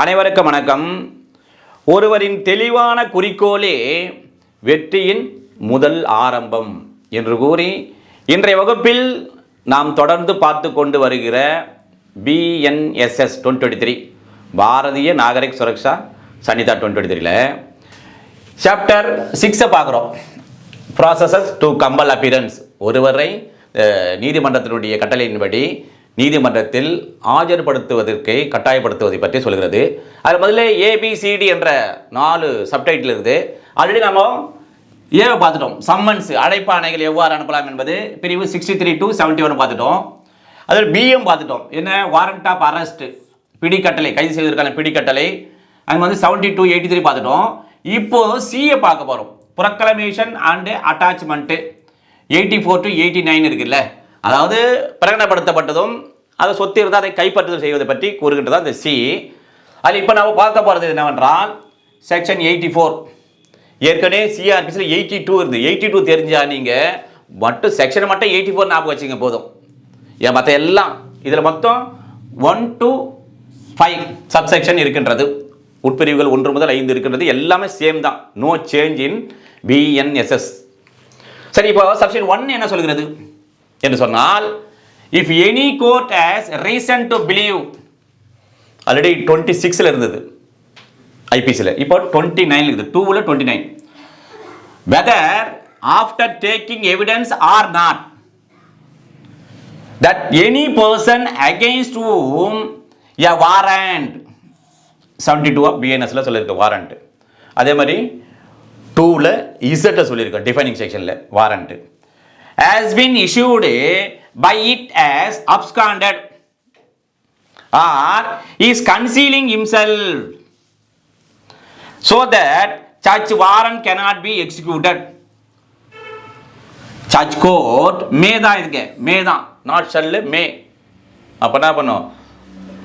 அனைவருக்கும் வணக்கம். ஒருவரின் தெளிவான குறிக்கோளே வெற்றியின் முதல் ஆரம்பம் என்று கூறி இன்றைய வகுப்பில் நாம் தொடர்ந்து பார்த்து கொண்டு வருகிற BNSS twenty three Bharatiya Nagarik Suraksha Sanhita twenty த்ரீல சாப்டர் சிக்ஸை பார்க்குறோம். ப்ராசஸஸ் டு கம்பல் அப்பியரன்ஸ் ஒருவரை நீதிமன்றத்தினுடைய கட்டளையின்படி நீதிமன்றத்தில் ஆஜர்படுத்துவதற்கு கட்டாயப்படுத்துவதை பற்றி சொல்கிறது. அது முதல்ல ஏபிசிடி என்ற நாலு சப்டைட்டில் இருக்குது. ஆல்ரெடி நம்ம ஏவை பார்த்துட்டோம். சம்மன்ஸ் அழைப்பாணைகள் எவ்வாறு அனுப்பலாம் என்பது பிரிவு sixty three to seventy one பார்த்துட்டோம். அதில் பிஎம் பார்த்துட்டோம். என்ன? வாரண்ட் ஆஃப் அரெஸ்ட் பிடிக்கட்டளை கைது செய்வதற்கான பிடிக்கட்டளை அங்கே வந்து செவன்ட்டி டூ எயிட்டி த்ரீ பார்த்துட்டோம். இப்போ சிஏ பார்க்க போகிறோம் proclamation and attachment eighty four to eighty nine இருக்குல்ல? அதாவது பிரகடனப்படுத்தப்பட்டதும் அதை சொத்து இருந்தால் அதை கைப்பற்றுதல் செய்வதை பற்றி கூறுகின்றது அந்த சி. அதில் இப்போ நம்ம பார்க்க போகிறது என்னவென்றால் செக்ஷன் எயிட்டி ஃபோர் ஏற்கனவே சிஆர்பிஸில் எயிட்டி டூ இருந்து எயிட்டி டூ தெரிஞ்சா நீங்கள் மட்டும் செக்ஷனை மட்டும் எயிட்டி ஃபோர் ஞாபகம் வச்சுங்க போதும். ஏன் மற்ற எல்லாம்? இதில் மொத்தம் ஒன் டு ஃபைவ் சப்செக்ஷன் இருக்கின்றது. உட்பிரிவுகள் ஒன்று முதல் ஐந்து இருக்கின்றது. எல்லாமே சேம் தான். நோ சேஞ்ச் இன் பிஎன்எஸ்எஸ் சரி இப்போ சப்ஷன் ஒன் என்ன சொல்கிறது? என்று சொன்னால் if any court has reason to believe already twenty சிக்ஸில் இருந்தது ஐபிசியில் இப்போ டுவெண்ட்டி நைன் இருக்குது. டூவில் twenty nine whether after taking evidence or not that any person against whom a warrant seventy two பிஎன்எஸ்ல சொல்லியிருக்க வாரண்ட் அதே மாதிரி டூவில் இசட்டை சொல்லியிருக்கேன் டிஃபைனிங் செக்ஷனில் warrant has been issued by it as absconded or is concealing himself so that such warrant cannot be executed சர்ச் court may தான் இதுக்கு மே தான் நாட் ஷல்லு மே அப்போ என்ன பண்ணும்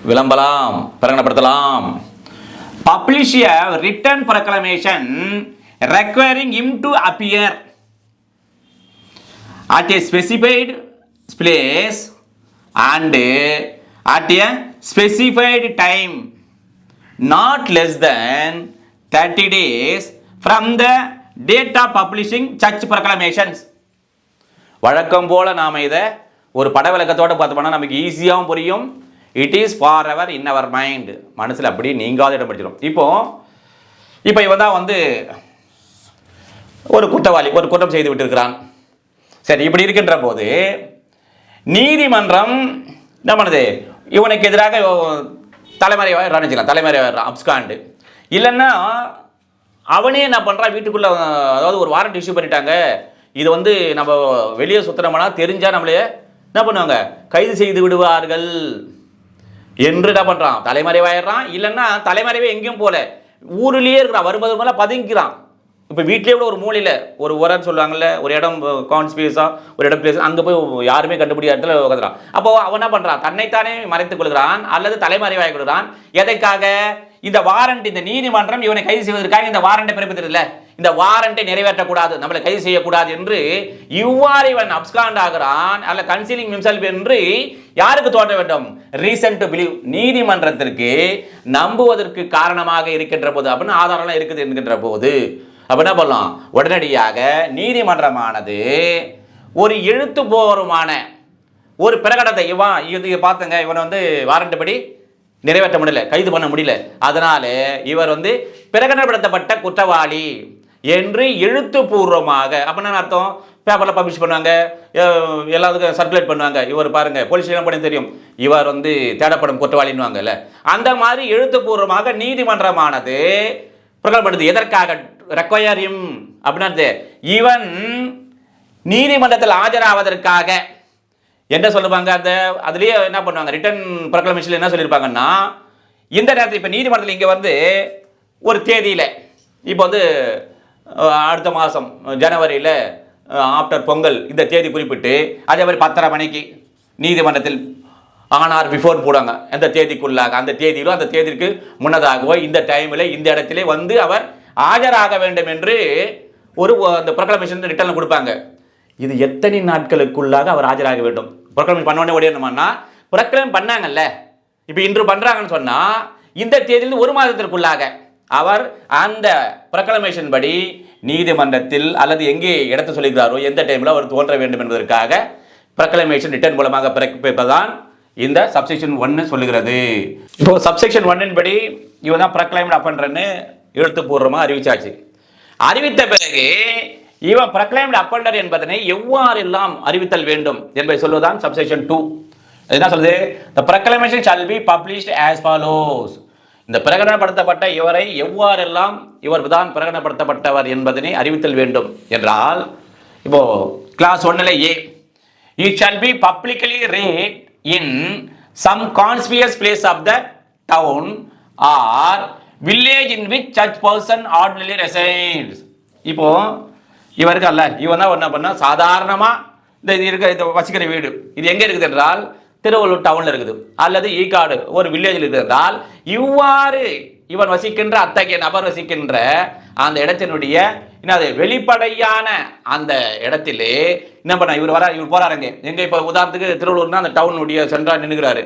விளம்பலாம் பிரகடனப்படுத்தலாம் publish written proclamation requiring him to appear at a specified place and at a specified time not less than 30 days from the date of publishing church proclamations. வழக்கம் போல நாம் இதை ஒரு பட விளக்கத்தோடு பார்த்தோம்னா நமக்கு ஈஸியாகவும் புரியும். It is forever in our mind மனசில் அப்படி நீங்காத இடம் பிடிச்சிடும் இப்போ இப்போ இவன் தான் வந்து ஒரு குற்றவாளி ஒரு குற்றம் செய்து விட்டிருக்கிறான். சரி இப்படி இருக்கின்ற போது நீதிமன்றம் என்ன பண்ணுது? இவனுக்கு எதிராக தலைமறைவாக நினச்சிக்கலாம் தலைமறைவாக அப்ஸ்காண்டு. இல்லைன்னா அவனே என்ன பண்ணுறான் வீட்டுக்குள்ளே அதாவது ஒரு வாரண்ட் இஷ்யூ பண்ணிட்டாங்க. இது வந்து நம்ம வெளியே சுத்தினோம்னா தெரிஞ்சால் நம்மளே என்ன பண்ணுவாங்க? கைது செய்து விடுவார்கள் என்று என்ன பண்ணுறான் தலைமறைவாயிடுறான் இல்லைன்னா தலைமறைவே எங்கேயும் போகல ஊருலேயே இருக்கிறான். வரும்போது மேலே பதுங்கிக்கிறான். இப்போ வீட்லேயே கூட ஒரு மூலையில் ஒரு உரம்னு சொல்லுவாங்கல்ல ஒரு இடம் கான்ஸ்பியஸாக ஒரு இடம் பிளேஸ் அங்கே போய் யாருமே கண்டுபிடிக்காத இடத்துல உட்காந்துறான் அப்போ அவன் என்ன பண்ணுறான் தன்னைத்தானே மறைத்துக் கொள்கிறான் அல்லது தலைமறைவாகி கொள்கிறான். எதற்காக? இந்த வாரண்ட் இந்த நீதிமன்றம் இவனை கைது செய்வதற்காக இந்த வாரண்டை பிறப்பித்ததில்ல இந்த வாரண்டை நிறைவேற்றக்கூடாது நம்மளை கைது செய்யக்கூடாது என்று இவ்வாறு இவன் அப்ஸ்காண்ட் ஆகிறான் அல்ல கன்சீலிங் himself என்று யாருக்கு தோன்ற வேண்டும்? ரீசன் டு பிலீவ் நீதிமன்றத்திற்கு நம்புவதற்கு காரணமாக இருக்கின்ற போது அப்படின்னு ஆதாரம்லாம் இருக்குது என்கின்ற போது அப்ப என்ன பண்ணலாம்? உடனடியாக நீதிமன்றமானது ஒரு எழுத்துப்பூர்வமான ஒரு பிரகடனத்தை இவன் இது பார்த்தங்க இவனை வந்து வாரண்ட் படி நிறைவேற்ற முடியல கைது பண்ண முடியல. அதனால இவர் வந்து பிரகடனப்படுத்தப்பட்ட குற்றவாளி என்று எழுத்துப்பூர்வமாக அப்படின்னா அர்த்தம்? பேப்பரில் பப்ளிஷ் பண்ணுவாங்க எல்லாத்துக்கும் சர்க்குலேட் பண்ணுவாங்க. இவர் பாருங்க போலீஸ் என்ன பண்ணி தெரியும். இவர் வந்து தேடப்படும் குற்றவாளின்னுவாங்கல்ல. அந்த மாதிரி எழுத்துப்பூர்வமாக நீதிமன்றமானது பிரகடனப்படுது எதற்காக? ரெக்வயரிம் அப்படின்னா இவன் நீதிமன்றத்தில் ஆஜராவதற்காக என்ன சொல்லுவாங்க? அந்த அதுலேயே என்ன பண்ணுவாங்க? ரிட்டன் ப்ரொக்ளமேஷனில் என்ன சொல்லியிருப்பாங்கன்னா இந்த நேரத்தில் இப்போ நீதிமன்றத்தில் இங்கே வந்து ஒரு தேதியில் இப்போ வந்து அடுத்த மாதம் ஜனவரியில் ஆஃப்டர் பொங்கல் இந்த தேதி குறிப்பிட்டு அதே மாதிரி பத்தரை மணிக்கு நீதிமன்றத்தில் ஆனார் பிஃபோர் போடுவாங்க. எந்த தேதிக்குள்ளாக? அந்த தேதியிலோ அந்த தேதிக்கு முன்னதாகவோ இந்த டைமில் இந்த இடத்துல வந்து அவர் ஆஜராக வேண்டும் என்று ஒரு அந்த ப்ரொக்ளமேஷன் ரிட்டர்ன் கொடுப்பாங்க. இது எத்தனை நாட்களுக்குள்ளாக அவர் ஆஜராக வேண்டும்? ப்ரொக்ளமேஷன் பண்ண உடனே ஓடிடணுமான்னா புறக்கிழமை பண்ணாங்கல்ல. இப்போ இன்று பண்ணுறாங்கன்னு சொன்னால் இந்த தேதியில் ஒரு மாதத்திற்குள்ளாக அவர் அந்த ப்ரொக்ளமேஷன் படி நீதிமன்றத்தில் அல்லது எங்கே இடத்த சொல்லுகிறாரோ எந்த டைமில் அவர் தோன்ற வேண்டும் என்பதற்காக ப்ரொக்ளமேஷன் ரிட்டர்ன் மூலமாக பிறப்பிப்பதான் இந்த சப்செக்ஷன் ஒன்னு சொல்லுகிறது. இப்போ சப்செக்ஷன் ஒன்னின் படி இவன் தான் ப்ரொக்ளைம்ட் அப்பன்றன்னு எழுத்துப்பூர்வமாக அறிவிச்சாச்சு. அறிவித்த பிறகு இவன் பிரக்ளைம்டு அப்பண்டர் என்பதனை எவ்வாறெல்லாம் அறிவித்தல் வேண்டும் என்பதை சொல்வதுதான் சப்செக்ஷன் டூ என்ன சொல்லுது? The proclamation shall be published as follows இந்த பிரகடனப்படுத்தப்பட்ட இவரை எவ்வாறெல்லாம் இவர் தான் பிரகடனப்படுத்தப்பட்டவர் என்பதனை அறிவித்தல் வேண்டும் என்றால் இப்போ கிளாஸ் ஒன்னில் a it shall be publicly read in some conspicuous place of the town or village in which search person ordinary resides இப்போ இவருக்கு அல்ல. இவன் தான் என்ன பண்ணா சாதாரணமாக இந்த இது இருக்க இந்த வசிக்கிற வீடு. இது எங்கே இருக்குது என்றால் திருவள்ளூர் டவுனில் இருக்குது. அல்லது ஈக்காடு ஒரு வில்லேஜில் இருக்குது என்றால் இவ்வாறு இவன் வசிக்கின்ற அத்தகைய நபர் வசிக்கின்ற அந்த இடத்தினுடைய என்னது வெளிப்படையான அந்த இடத்திலே என்ன பண்ண இவர் வர இவர் போறாருங்க எங்க இப்போ உதாரணத்துக்கு திருவள்ளூர்னா அந்த டவுனுடைய சென்றால் நின்றுகிறாரு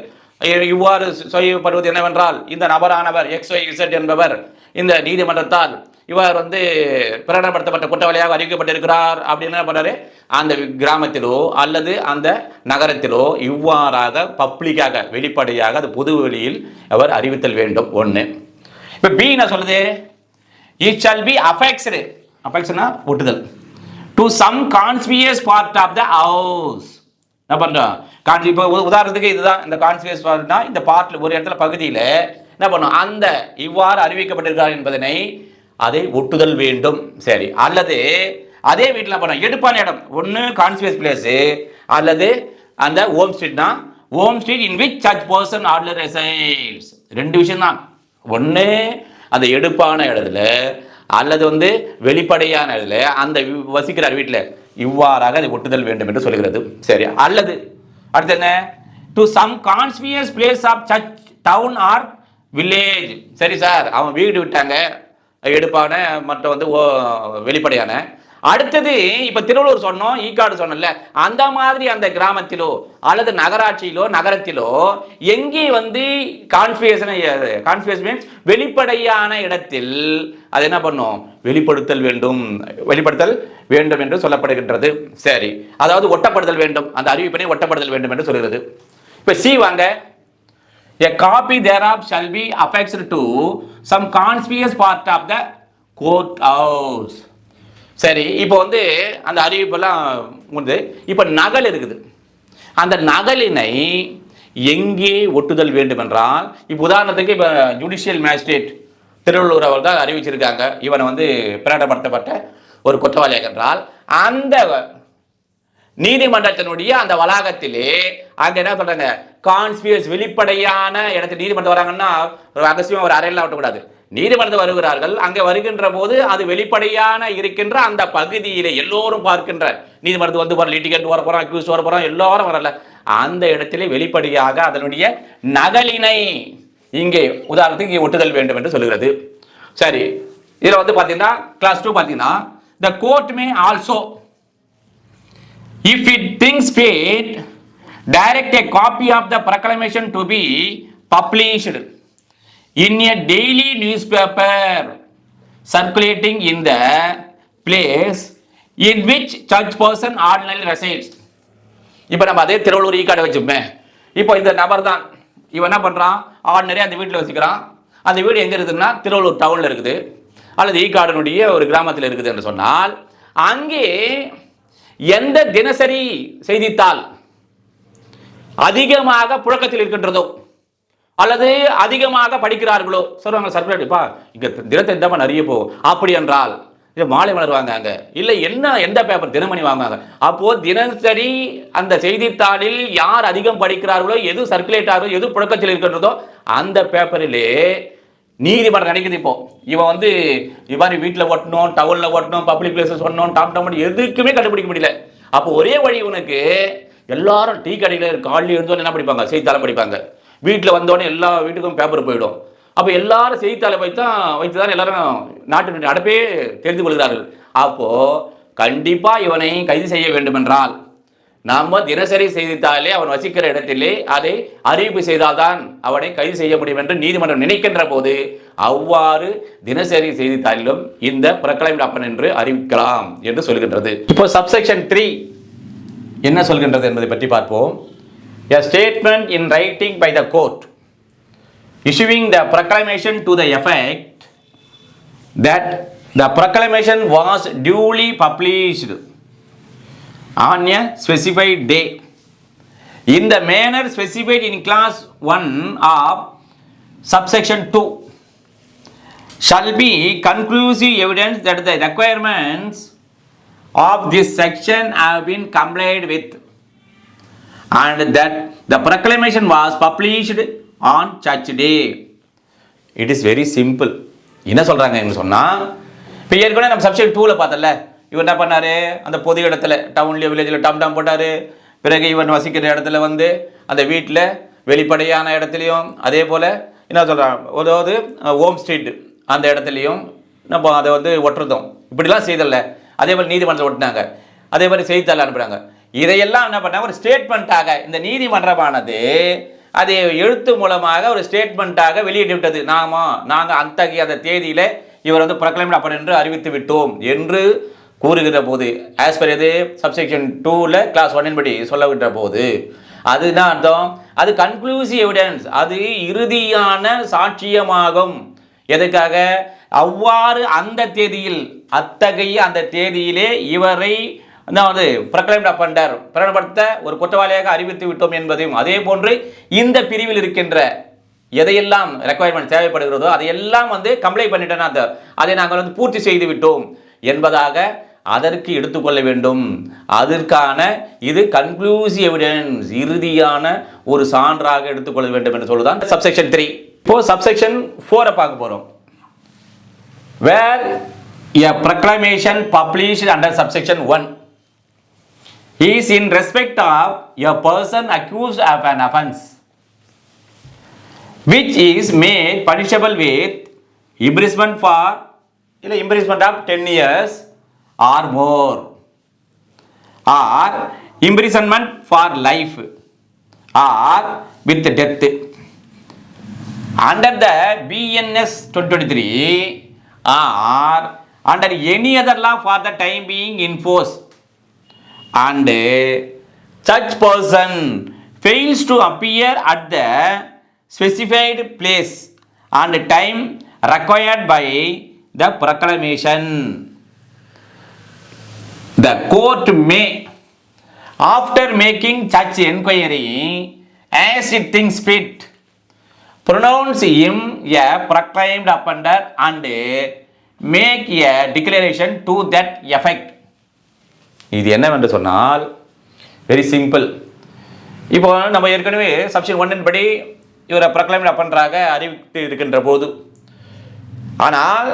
இவ்வாறு செய்யப்படுவது என்னவென்றால் இந்த நபரானவர் எக்ஸ் ஒய் இசட் என்பவர் இந்த நீதிமன்றத்தால் இவர் வந்து பிரகடனப்படுத்தப்பட்ட குற்றவாளியாக அறிவிக்கப்பட்டிருக்கிறார் அப்படின்னு என்ன பண்ணாரு? அந்த கிராமத்திலோ அல்லது அந்த நகரத்திலோ இவ்வாறாக பப்ளிக்காக வெளிப்படையாக அது பொது வெளியில் அவர் அறிவித்தல் வேண்டும். ஒன்று இப்போ பி என்ன சொல்லுது? இட் ஷால் பி அஃபெக்ஸ்டு அஃபெக்ஸ்னா ஒட்டுதல். To some conspicuous part of the house என்ன பண்ணுறோம் கான்சி இப்போ உ- உதாரணத்துக்கு இதுதான். இந்த கான்சியஸ் பார்ட்னா இந்த பார்ட்டில் ஒரு இடத்துல பகுதியில் என்ன பண்ணும்? அந்த இவ்வாறு அறிவிக்கப்பட்டிருக்கிறார் என்பதனை அதை ஒட்டுதல் வேண்டும். சரி. அல்லது அதே வீட்டில் என்ன எடுப்பான இடம். ஒன்று கான்சியஸ் பிளேஸு அல்லது அந்த ஓம் ஸ்ட்ரீட்னா ஓம் ஸ்ட்ரீட் இன் விச் சர்ச் பர்சன் ஆர்டர் ரெசைட்ஸ் ரெண்டு விஷயம் தான் ஒன்று அந்த எடுப்பான இடத்துல அல்லது வந்து வெளிப்படையான இதில் அந்த வசிக்கிறார் வீட்டில் இவ்வாறாக அதை ஒட்டுதல் வேண்டும் என்று சொல்கிறது. சரி அல்லது அடுத்து என்ன? To some conspicuous place of search town or village சரி சார் அவன் வீடு விட்டாங்க எடுப்பான மற்ற வந்து ஓ- வெளிப்படையான. அடுத்தது இப்ப திருவள்ளூர் சொன்னோம் ஈக்காடு சொன்னோம்ல அந்த மாதிரி அந்த கிராமத்திலோ அல்லது நகராட்சியிலோ நகரத்திலோ எங்கே வந்து கான்ஸ்பியேஷன் கான்ஸ்பியஸ் மீன்ஸ் வெளிப்படையான இடத்தில் அது என்ன பண்ணும்? வெளிப்படுத்தல் வேண்டும். வெளிப்படுத்தல் வேண்டும் என்று சொல்லப்படுகின்றது. சரி. அதாவது ஒட்டப்படுதல் வேண்டும். அந்த அறிவிப்பினை ஒட்டப்படுதல் வேண்டும் என்று சொல்கிறது. இப்ப சி வாங்க. A copy thereof shall be affixed to some conspicuous part of the court house. சரி இப்போ வந்து அந்த அறிவிப்பெல்லாம் உண்டு இப்போ நகல் இருக்குது. அந்த நகலினை எங்கே ஒட்டுதல் வேண்டும் என்றால் இப்போ உதாரணத்துக்கு இப்போ ஜுடிஷியல் மேஜிஸ்ட்ரேட் திருவள்ளூர் அவர் தான் அறிவிச்சிருக்காங்க. இவனை வந்து பிரகடப்படுத்தப்பட்ட ஒரு குற்றவாளியாக என்றால் அந்த நீதிமன்றத்தினுடைய அந்த வளாகத்திலே அங்க என்ன சொல்றாங்க? கான்ஸ்பியஸ் வெளிப்படையான இடத்துல நீதிமன்றம் வராங்கன்னா ஒரு ரகசியம் ஒரு அறையெல்லாம் விட்டக்கூடாது நீதிமன்றம் வருகிறார்கள். அங்கே வருகின்ற போது அது வெளிப்படையான இருக்கின்ற அந்த பகுதியிலே எல்லோரும் பார்க்கின்ற நீதிமன்றத்துக்கு வந்து போகிற லிட்டிகேட் வர போகிறோம் அக்யூஸ் வர போகிறோம் எல்லோரும் வரல. அந்த இடத்திலே வெளிப்படையாக அதனுடைய நகலினை இங்கே உதாரணத்துக்கு இங்கே ஒட்டுதல் வேண்டும் என்று சொல்கிறது சரி இதில் வந்து பார்த்தீங்கன்னா கிளாஸ் டூ பார்த்தீங்கன்னா the court may also if it thinks fit direct a copy of the proclamation to be published in a daily newspaper circulating in the place in which church person ordinarily resides. இப்போ நம்ம அதே Tiruvallur e ஈக்காடை வச்சுப்போமே. இப்போ இந்த நபர் தான். இவன் என்ன பண்ணுறான் ஆர்டினரி அந்த வீட்டில் வச்சுக்கிறான் அந்த வீடு எங்கே இருக்குதுன்னா திருவள்ளூர் டவுனில் இருக்குது. அல்லது e ஈக்காடனுடைய ஒரு கிராமத்தில் இருக்குது என்று சொன்னால் அங்கே எந்த தினசரி செய்தித்தாள் அதிகமாக புழக்கத்தில் இருக்கின்றதோ அல்லது அதிகமாக படிக்கிறார்களோ? சொல்லுவாங்க சர்க்குலேட்ப்பா இங்கே தினத்தை இந்த நிறைய போகும் அப்படி என்றால் இது மாலை மலர் வாங்காங்க இல்லை என்ன எந்த பேப்பர் தினமணி வாங்குவாங்க அப்போது தினசரி அந்த செய்தித்தாளில் யார் அதிகம் படிக்கிறார்களோ எது சர்க்குலேட் ஆகுதோ எது புழக்கத்தில் இருக்கின்றதோ அந்த பேப்பரிலே நீதிமன்றம் நினைக்குது இப்போ. இவன் வந்து இவ்வாறு வீட்டில் ஓட்டணும் டவுனில் ஓட்டணும் பப்ளிக் பிளேஸஸ் ஓட்டணும் டாப் டாப் எதுக்குமே கண்டுபிடிக்க முடியல. அப்போ ஒரே வழி உனக்கு எல்லாரும் டீ கடையில் காலையில் இருந்தோன்னு என்ன படிப்பாங்க? செய்தித்தாளம் படிப்பாங்க. வீட்டில் வந்தோடனே எல்லா வீட்டுக்கும் பேப்பர் போயிடும். அப்போ எல்லாரும் செய்தித்தாளை வைத்து தான் வைத்து தான் எல்லாரும் நாட்டினுடைய நடப்பே தெரிந்து கொள்கிறார்கள். அப்போது கண்டிப்பாக இவனை கைது செய்ய வேண்டுமென்றால் நாம் தினசரி செய்தித்தாலே அவன் வசிக்கிற இடத்திலே அதை அறிவிப்பு செய்தால்தான் அவனை கைது செய்ய முடியும் என்று நீதிமன்றம் நினைக்கின்ற போது அவ்வாறு தினசரி செய்தித்தாளிலும் இந்த பிரக்கலைம் அப்பன் என்று அறிவிக்கலாம் என்று சொல்கின்றது. இப்போ சப்செக்ஷன் த்ரீ என்ன சொல்கின்றது என்பதை பற்றி பார்ப்போம். A statement in writing by the court issuing the proclamation to the effect that the proclamation was duly published on a specified day. In the manner specified in class 1 of subsection 2 shall be conclusive evidence that the requirements of this section have been complied with and that the proclamation was published on church day. It is very simple. என்ன சொல்கிறாங்க சொன்னால் இப்போ ஏற்கனவே நம்ம subject டூவில் பார்த்தல இவர் என்ன பண்ணார்? அந்த பொது இடத்துல டவுன்லேயோ வில்லேஜில் டம் டம் போட்டார். பிறகு இவன் வசிக்கிற இடத்துல வந்து அந்த வீட்டில் வெளிப்படையான இடத்துலையும் அதே போல் என்ன சொல்கிறாங்க அதாவது ஹோம் ஸ்ட்ரீட் அந்த இடத்துலையும் நம்ம அதை வந்து ஒட்டுறதும். இப்படிலாம் செய்தல அதே போல் நீதிமன்றத்தில் ஒட்டினாங்க. அதே மாதிரி செய்தித்தாள் அனுப்புகிறாங்க இதையெல்லாம் என்ன பண்ண ஒரு ஸ்டேட்மெண்ட்டாக இந்த நீதிமன்றமானது அதை எழுத்து மூலமாக ஒரு ஸ்டேட்மெண்ட்டாக வெளியிட்டு விட்டது நாம நாங்கள் அத்தகைய அந்த தேதியில் இவர் வந்து ப்ரொக்ளைம் அப்பன் என்று அறிவித்து விட்டோம் என்று கூறுகிற போது ஆஸ் பர் எது சப்செக்ஷன் டூவில் கிளாஸ் ஒன்னின் படி சொல்லவிட்ட போது அதுதான் அர்த்தம். அது கன்க்ளூசிவ் எவிடன்ஸ் அது இறுதியான சாட்சியமாகும். எதுக்காக அவ்வாறு அந்த தேதியில் அத்தகைய அந்த தேதியிலே இவரை வந்து பிரகலைம் அப்பண்டர் பிரகடப்படுத்த ஒரு குற்றவாளியாக அறிவித்து விட்டோம் என்பதையும் அதே போன்று இந்த பிரிவில் இருக்கின்ற எதையெல்லாம் ரெக்குவயர்மெண்ட் தேவைப்படுகிறதோ அதையெல்லாம் வந்து கம்ப்ளைண்ட் பண்ணிட்டோன்னா அந்த அதை நாங்கள் வந்து பூர்த்தி செய்து விட்டோம் என்பதாக அதற்கு எடுத்துக்கொள்ள வேண்டும். அதற்கான இது கன்க்ளூசிவ் எவிடன்ஸ் இறுதியான ஒரு சான்றாக எடுத்துக்கொள்ள வேண்டும் என்று சொல்லுதான் சப்செக்ஷன் த்ரீ இப்போ சப்செக்ஷன் ஃபோரை பார்க்க போகிறோம் where a ப்ரக்ளமேஷன் published under subsection 1 is in respect of a person accused of an offense which is made punishable with imprisonment for இல்லை imprisonment of 10 years or more or imprisonment for life or with death under the BNS 2023 or under any other law for the time being in force and such person fails to appear at the specified place and time required by the proclamation. The court may after making such inquiry as it thinks fit pronounce him a proclaimed offender and make a declaration to that effect இது என்னவென்று சொன்னால் very simple இப்போ நம்ம ஏற்கனவே சப்ஷன் ஒன்னின் படி இவரை proclaim அப்பன்றாக அறிவித்து இருக்கின்ற போது. ஆனால்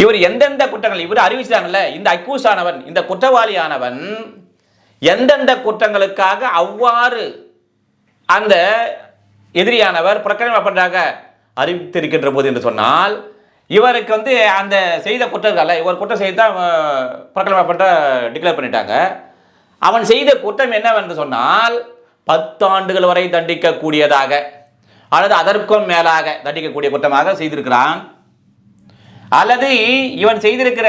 இவர் எந்தெந்த குற்றங்கள் இவர் அறிவிச்சாங்கல்ல இந்த அக்யூஸ் ஆனவன் இந்த குற்றவாளியானவன் எந்தெந்த குற்றங்களுக்காக அவ்வாறு அந்த எதிரியானவர் பிரகடனம் பண்ணுறாங்க அறிவித்திருக்கின்ற போது என்று சொன்னால் இவருக்கு வந்து அந்த செய்த குற்றங்கள் இவர் குற்றம் செய்து தான் பிரகடனம் டிக்ளேர் பண்ணிட்டாங்க. அவன் செய்த குற்றம் என்னவென்று சொன்னால் பத்தாண்டுகள் வரை தண்டிக்கக்கூடியதாக அல்லது அதற்கும் மேலாக தண்டிக்கக்கூடிய குற்றமாக செய்திருக்கிறான். அல்லது இவன் செய்திருக்கிற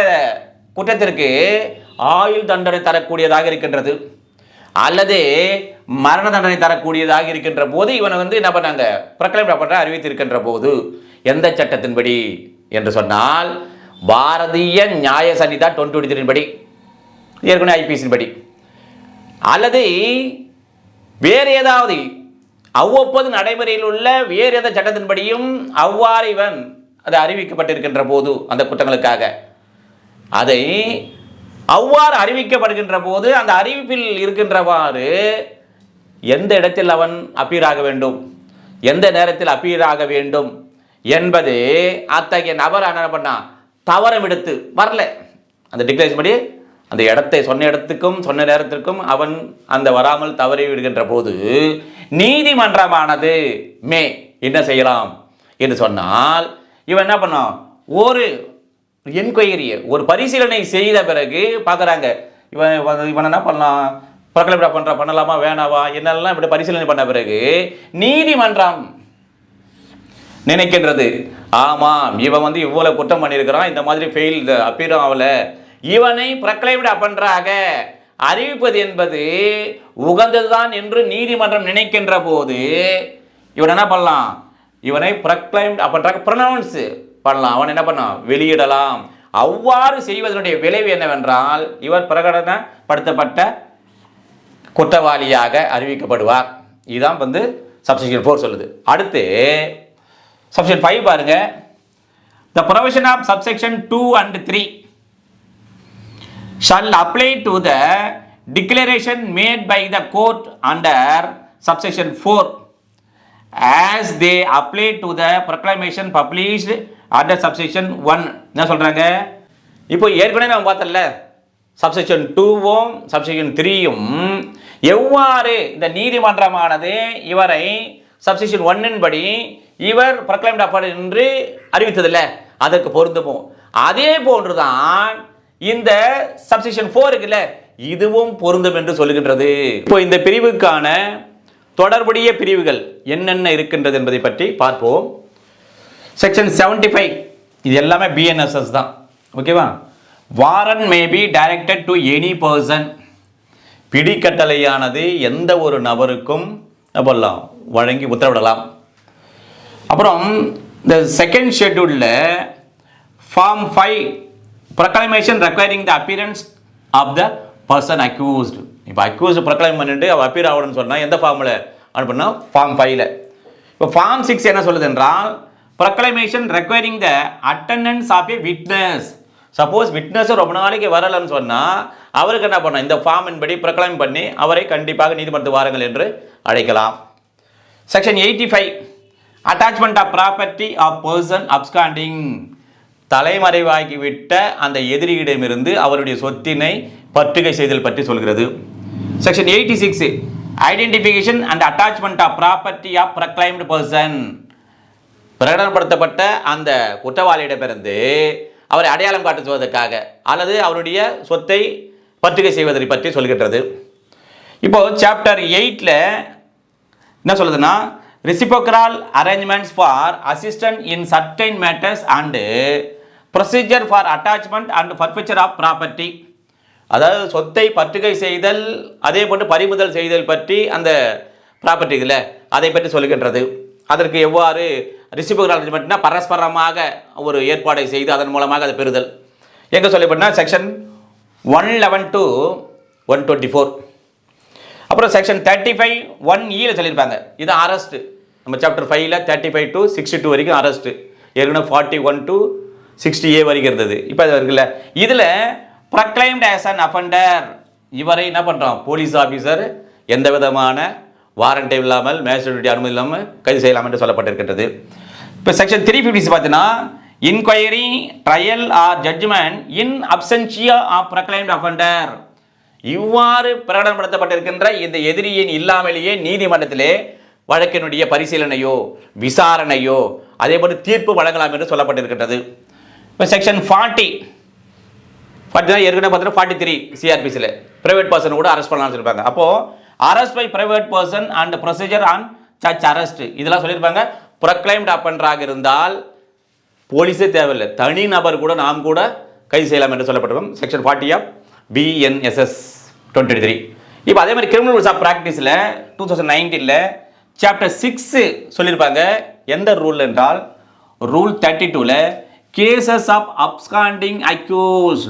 குற்றத்திற்கு ஆயுள் தண்டனை தரக்கூடியதாக இருக்கின்றது. அல்லது மரண தண்டனை தரக்கூடியதாக இருக்கின்ற போது இவனை வந்து என்ன பண்ணாங்க பிரகலம் அறிவித்திருக்கின்ற போது எந்த சட்டத்தின்படி என்று சொன்னால் பாரதிய நியாய சன்னிதா டுவெண்ட்டி த்ரீ படி ஏற்கனவே ஐபிஎஸ்சின் படி அல்லது வேறு ஏதாவது அவ்வப்போது நடைமுறையில் உள்ள வேறு எந்த சட்டத்தின்படியும் அவ்வாறு இவன் அது அறிவிக்கப்பட்டிருக்கின்ற போது அந்த குற்றங்களுக்காக. அதை அவ்வாறு அறிவிக்கப்படுகின்ற போது அந்த அறிவிப்பில் இருக்கின்றவாறு எந்த இடத்தில் அவன் அப்பீராக வேண்டும்? எந்த நேரத்தில் அப்பீராக வேண்டும்? என்பது அத்தகைய நபர் என்ன பண்ணான் தவறம் எடுத்து வரல. அந்த டிக்ளரேஷன் படி அந்த இடத்தை சொன்ன இடத்துக்கும் சொன்ன நேரத்திற்கும் அவன் அந்த வராமல் தவறி விடுகின்ற போது நீதிமன்றமானது மே என்ன செய்யலாம் என்று சொன்னால் இவன் என்ன பண்ணான்? ஒரு என்கொயரியை ஒரு பரிசீலனை செய்த பிறகு பார்க்குறாங்க. இவன் இவன் என்ன பண்ணலாம் பிரகலபிடா பண்ணுறான் பண்ணலாமா வேணாவா? என்னெல்லாம் இப்படி பரிசீலனை பண்ண பிறகு நீதிமன்றம் நினைக்கின்றது. ஆமாம் இவன் வந்து இவ்வளவு குற்றம் பண்ணியிருக்கிறான் இந்த மாதிரி ஃபெயில் அப்பீரும் ஆகலை இவனை பிரக்ளைவிட அப்பன்றாக. அறிவிப்பது என்பது உகந்ததுதான் என்று நீதிமன்றம் நினைக்கின்ற போது இவன் என்ன பண்ணலாம்? இவனை பிரக்ளைம் அப்படின்றாங்க ப்ரொனவுன்ஸ் பண்ணலாம். அவன் என்ன பண்ணலாம்? வெளியிடலாம். அவ்வாறு செய்வதனுடைய விளைவு என்னவென்றால் இவர் பிரகடனப்படுத்தப்பட்ட குற்றவாளியாக அறிவிக்கப்படுவார். இதுதான் வந்து சப்ஸ்டிஷன் ஃபோர் சொல்லுது. அடுத்து சப்செக்ஷன் ஃபைவ் பாருங்க. The provision of subsection two and three shall apply to the declaration made by the court under subsection four as they apply to the proclamation published under subsection one என்ன சொல்கிறாங்க இப்போ ஏற்கனவே நம்ம பார்த்தல subsection டூவும் subsection த்ரீயும் எவ்வாறு இந்த நீதிமன்றமானது இவரை சப்செக்ஷன் ஒன்னின் படி இவர் ப்ரொக்ளைம்ட் அப்பர் என்று அறிவித்ததில்ல. அதற்கு பொருந்துமோ அதே போன்றுதான் இந்த சப்செக்ஷன் ஃபோர் இருக்குல்ல இதுவும் பொருந்தும் என்று சொல்லுகின்றது. இப்போ இந்த பிரிவுக்கான தொடர்புடைய பிரிவுகள் என்னென்ன இருக்கின்றது என்பதை பற்றி பார்ப்போம். செக்ஷன் 75 ஃபைவ் இது எல்லாமே பிஎன்எஸ்எஸ் தான். ஓகேவா warrant may be directed to any person பிடிக்கட்டளையானது எந்த ஒரு நபருக்கும் என்ன பண்ணலாம் வழங்கி உத்தரவிடலாம். அப்புறம் இந்த second ஷெட்யூலில் form five proclamation requiring the appearance of the person accused இப்போ அக்யூஸ்டு ப்ரொக்ளைம் பண்ணிட்டு அவள் அப்பியர் ஆகணும்னு சொன்னால் எந்த ஃபார்மில் அனுப்புனா? ஃபார்ம் ஃபைவ்ல இப்போ ஃபார்ம் சிக்ஸ் என்ன சொல்லுது என்றால் proclamation requiring the attendance of a witness suppose witness ரொம்ப நாளைக்கு வரலன்னு சொன்னால் அவருக்கு என்ன பண்ணணும்? இந்த ஃபார்மின் படி ப்ரொக்ளைம் பண்ணி அவரை கண்டிப்பாக நீதிமன்ற வாருங்கள் என்று அழைக்கலாம். Section eighty five attachment of property of person absconding தலைமறைவாகிவிட்ட அந்த எதிரியிடமிருந்து அவருடைய சொத்தினை பற்றுகை செய்தல் பற்றி சொல்கிறது. Section eighty six identification and attachment of property of proclaimed person பிரகடனப்படுத்தப்பட்ட அந்த குற்றவாளியிடமிருந்து அவரை அடையாளம் காட்டுவதற்காக அல்லது அவருடைய சொத்தை பற்றுகை செய்வதை பற்றி சொல்கின்றது. இப்போது சாப்டர் எயிட்டில் என்ன சொல்லுதுன்னா reciprocal arrangements for assistant in certain matters and procedure for attachment and forfeiture of property அதாவது சொத்தை பற்றுகை செய்தல் அதே போன்று பறிமுதல் செய்தல் பற்றி அந்த ப்ராப்பர்ட்டி இதில் அதை பற்றி சொல்லுகின்றது அதற்கு எவ்வாறு ரிசிபோக்ரால் அரேஞ்ச்மெண்ட்னா பரஸ்பரமாக ஒரு ஏற்பாடை செய்து அதன் மூலமாக அதை பெறுதல். எங்கே சொல்லப்பட்டனா section one eleven to one twenty four அப்புறம் செக்ஷன் தேர்ட்டி ஃபைவ் ஒன் இயில் சொல்லியிருப்பாங்க. இது அரெஸ்ட் நம்ம சாப்டர் ஃபைவ்ல thirty five to sixty two வரைக்கும் அரெஸ்ட் ஏற்கனவே forty one to sixty A வரைக்கும் இருந்தது. இப்போ அது இருக்குல்ல. இதில் ப்ரக்ளைம்ட் ஆஸ் அன் அஃபண்டர் இவரை என்ன பண்ணுறோம் போலீஸ் ஆஃபீஸர் எந்த விதமான வாரண்ட் இல்லாமல் மேஜிஸ்ட்ரேட் அனுமதி இல்லாமல் கைது செய்யலாம் என்று சொல்லப்பட்டிருக்கின்றது. இப்போ செக்ஷன் த்ரீ ஃபிஃப்டிஸ் பார்த்தீங்கன்னா inquiry trial or judgment in absentia of proclaimed offender இவ்வாறு பிரகடனப்படுத்தப்பட்டிருக்கின்ற இந்த எதிரியின் இல்லாமலேயே நீதிமன்றத்திலே வழக்கினுடைய பரிசீலனையோ விசாரணையோ அதே போல தீர்ப்பு வழங்கலாம் என்று சொல்லப்பட்டிருக்கின்றது. இப்போ செக்ஷன் ஃபார்ட்டி ஃபார்ட்டி தான் ஏற்கனவே பார்த்தீங்கன்னா ஃபார்ட்டி த்ரீ சிஆர்பிசியில் ப்ரைவேட் பர்சன் கூட அரெஸ்ட் பண்ணலாம்னு சொல்லியிருப்பாங்க. அப்போது arrest by private person and procedure on search arrest இதெல்லாம் சொல்லியிருப்பாங்க. ப்ரொக்ளைம்ட் அப்பன்றாக இருந்தால் போலீஸே தேவையில்லை. தனி நபர் கூட நாம் கூட கைது செய்யலாம் என்று சொல்லப்பட்டிருக்கோம். Section forty of BNSS twenty three இப்போ அதே மாதிரி கிரிமினல் ரூல்ஸ் ஆஃப் ப்ராக்டிஸில் டூ தௌசண்ட் நைன்டீனில் சாப்டர் சிக்ஸு சொல்லியிருப்பாங்க எந்த ரூல் என்றால் ரூல் தேர்ட்டி டூவில் கேசஸ் ஆஃப் அப்ஸ்காண்டிங் அக்யூஸ்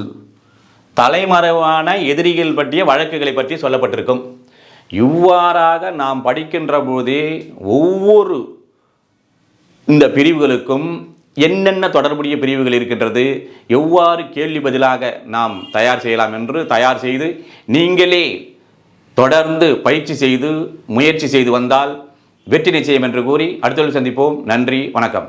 தலைமறைவான எதிரிகள் பற்றிய வழக்குகளை பற்றி சொல்லப்பட்டிருக்கும். இவ்வாறாக நாம் படிக்கின்ற போதே ஒவ்வொரு இந்த பிரிவுகளுக்கும் என்னென்ன தொடர்புடைய பிரிவுகள் இருக்கின்றது எவ்வாறு கேள்வி பதிலாக நாம் தயார் செய்யலாம் என்று தயார் செய்து நீங்களே தொடர்ந்து பயிற்சி செய்து முயற்சி செய்து வந்தால் வெற்றி நிச்சயம் என்று கூறி அடுத்த சந்திப்போம். நன்றி வணக்கம்.